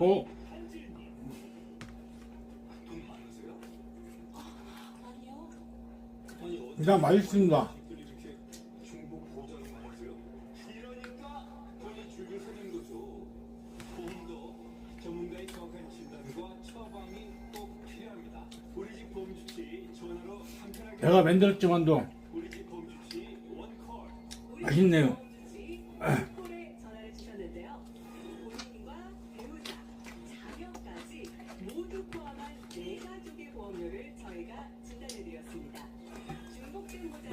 갖고 일단 맛있습니다. 보장을 말이죠. 이러니까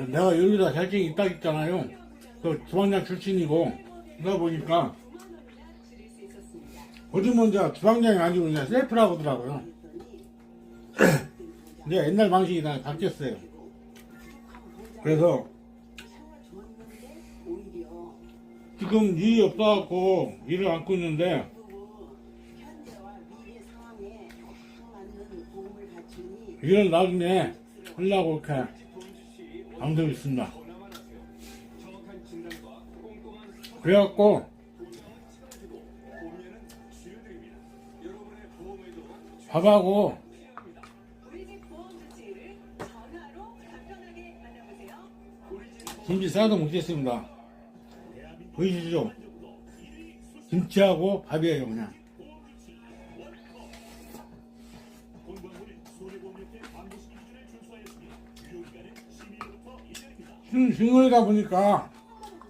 내가 여기다 자격이 있다 했잖아요. 그 주방장 출신이고 그러다 보니까 9만 원이나 줄일 수 있었습니다. 요즘은 이제 주방장이 아니고 그냥 셀프라고 하더라고요. 이제 옛날 방식이 다 바뀌었어요. 그래서 지금 일이 없어갖고 일을 안고 있는데 일을 나중에 하려고 이렇게 만들고 있습니다. 그래갖고 밥하고 김치 싸도 먹겠습니다. 보이시죠? 김치하고 밥이에요 그냥. 신- 신혼이다 보니까